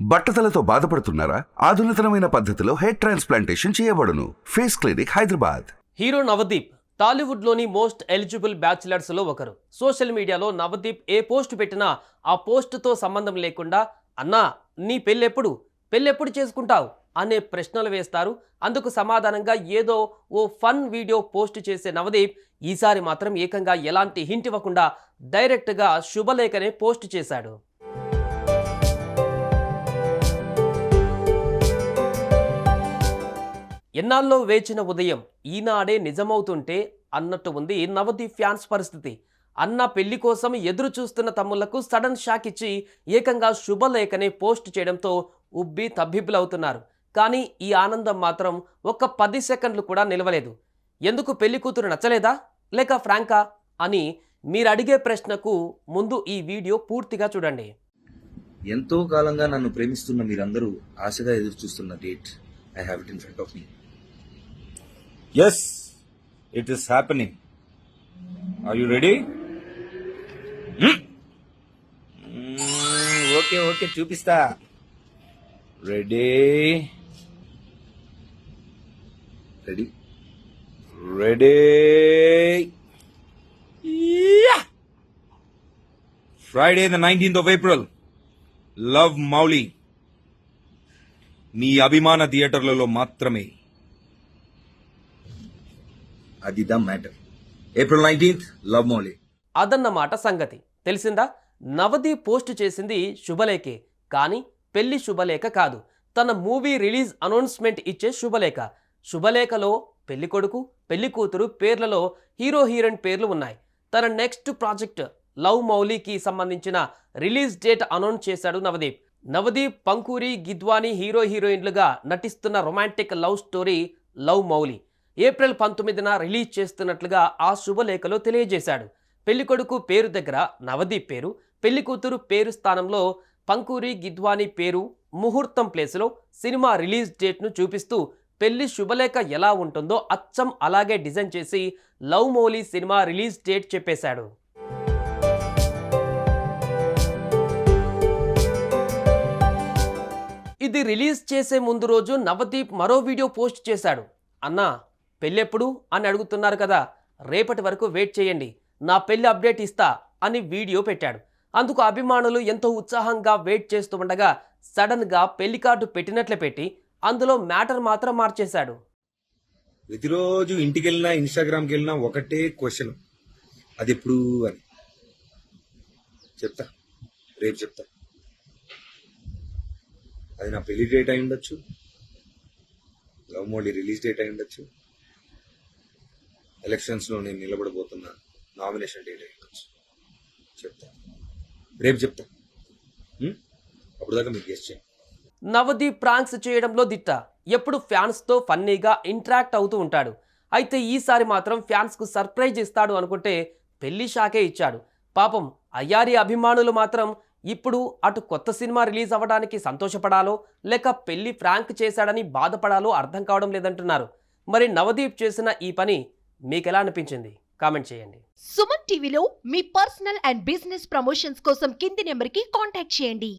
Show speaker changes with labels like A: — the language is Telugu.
A: బట్టతలతో బాధపడుతున్నారా? ఆధునితనమైన పద్ధతిలో హెయిర్ ట్రాన్స్ప్లాంటేషన్ చేయబడును. Face clinic Hyderabad.
B: Hero Navdeep టాలీవుడ్లోని most eligible బ్యాచిలర్స్లో ఒకరు. సోషల్ మీడియాలో నవదీప్ ఏ పోస్ట్ పెట్టినా ఆ పోస్ట్తో సంబంధం లేకుండా అన్నా నీ పెళ్ళెప్పుడు? పెళ్ళెప్పుడు చేసుకుంటావు? అనే ప్రశ్నలు వేస్తారు. అందుకు సమాధానంగా ఏదో ఓ ఫన్ వీడియో పోస్ట్ చేసే నవదీప్ ఈసారి మాత్రం ఏకంగా ఎలాంటి హింట్ ఇవ్వకుండా డైరెక్ట్గా శుభలేఖనే పోస్ట్ చేశాడు. ఎన్నాళ్ళలో వేచిన ఉదయం ఈనాడే నిజమవుతుంటే అన్నట్టు ఉంది నవదీప్ ఫ్యాన్స్ పరిస్థితి. అన్న పెళ్ళి కోసం ఎదురు చూస్తున్న తమ్ముళ్ళకు సడన్ షాక్ ఇచ్చి ఏకంగా శుభలేఖనే పోస్ట్ చేయడంతో ఉబ్బి తబ్బిబ్బులవుతున్నారు. కానీ ఈ ఆనందం మాత్రం ఒక్క పది సెకండ్లు కూడా నిలవలేదు. ఎందుకు పెళ్ళి కూతురు నచ్చలేదా? లేక ఫ్రాంకా? అని మీరు అడిగే ప్రశ్నకు ముందు ఈ వీడియో పూర్తిగా చూడండి.
C: ఎంతో కాలంగా నన్ను ప్రేమిస్తున్న మీరందరూ ఆశగా ఎదురు చూస్తున్న date I have it in front of me yes it is happening are you ready okay okay చూపిస్తా. Ready ready ready Friday the nineteenth of April love Mouli మీ అభిమాన థియేటర్లలో మాత్రమే. అది the matter. April nineteenth love Mouli.
B: అదన్నమాట సంగతి. తెలిసిందా? నవదీప్ పోస్ట్ చేసింది శుభలేఖే. కానీ పెళ్ళి శుభలేఖ కాదు. తన మూవీ రిలీజ్ అనౌన్స్మెంట్ ఇచ్చే శుభలేఖ. శుభలేఖలో పెళ్ళి కొడుకు పెళ్ళి కూతురు పేర్లలో హీరో హీరోయిన్ పేర్లు ఉన్నాయి. తన నెక్స్ట్ ప్రాజెక్ట్ లవ్ మౌలీకి సంబంధించిన రిలీజ్ డేట్ అనౌన్స్ చేశాడు నవదీప్. నవదీప్ పంకూరి గిద్వాని హీరో హీరోయిన్లుగా నటిస్తున్న romantic love story love Mouli. April పంతొమ్మిదిన రిలీజ్ చేస్తున్నట్లుగా ఆ శుభలేఖలో తెలియజేశాడు. పెళ్ళికొడుకు పేరు దగ్గర నవదీప్ పేరు పెళ్ళి కూతురు పేరు స్థానంలో పంకూరి గిద్వాని పేరు ముహూర్తం ప్లేస్లో సినిమా రిలీజ్ డేట్ను చూపిస్తూ పెళ్ళి శుభలేఖ ఎలా ఉంటుందో అచ్చం అలాగే డిజైన్ చేసి love Mouli cinema release date చెప్పేశాడు. ఇది రిలీజ్ చేసే ముందు రోజు నవదీప్ మరో వీడియో పోస్ట్ చేశాడు. అన్నా పెళ్ళెప్పుడు అని అడుగుతున్నారు కదా రేపటి వరకు వెయిట్ చేయండి. నా పెళ్ళి అప్డేట్ ఇస్తా అని వీడియో పెట్టాడు. అందుకు అభిమానులు ఎంతో ఉత్సాహంగా వెయిట్ చేస్తూ ఉండగా సడన్గా పెళ్ళి కార్డు పెట్టినట్లు పెట్టి అందులో మ్యాటర్ మాత్రం మార్చేశాడు.
C: ప్రతిరోజు ఇంటికి వెళ్ళినా ఇన్స్టాగ్రామ్కి వెళ్ళినా ఒకటే క్వశ్చన్. అది ఎప్పుడు అని. చెప్తా. రేపు చెప్తా. అది నా పెళ్ళి డేట్ అయి ఉండొచ్చు. లవ్ మోడీ రిలీజ్ డేట్ అయి ఉండొచ్చు. ఎలక్షన్స్లో నేను నిలబడబోతున్నా నామినేషన్ డేట్ అయి చెప్తా. రేపు చెప్తా. అప్పుడు దాకా మీకు గెస్ట్ చేయండి.
B: నవదీప్ ప్రాంక్స్ చేయడంలో దిట్ట. ఎప్పుడు ఫ్యాన్స్తో ఫన్నీగా ఇంటరాక్ట్ అవుతూ ఉంటాడు. అయితే ఈసారి మాత్రం ఫ్యాన్స్కు సర్ప్రైజ్ ఇస్తాడు అనుకుంటే పెళ్ళి షాకే ఇచ్చాడు. పాపం అయ్యారి అభిమానులు మాత్రం ఇప్పుడు అటు కొత్త సినిమా రిలీజ్ అవ్వడానికి సంతోషపడాలో లేక పెళ్ళి ఫ్రాంక్ చేశాడని బాధపడాలో అర్థం కావడం లేదంటున్నారు. మరి నవదీప్ చేసిన ఈ పని మీకు ఎలా అనిపించింది? కామెంట్ చేయండి.
D: సుమన్ టీవీలో మీ పర్సనల్ అండ్ బిజినెస్ ప్రమోషన్స్ కోసం కింది నెంబర్కి కాంటాక్ట్ చేయండి.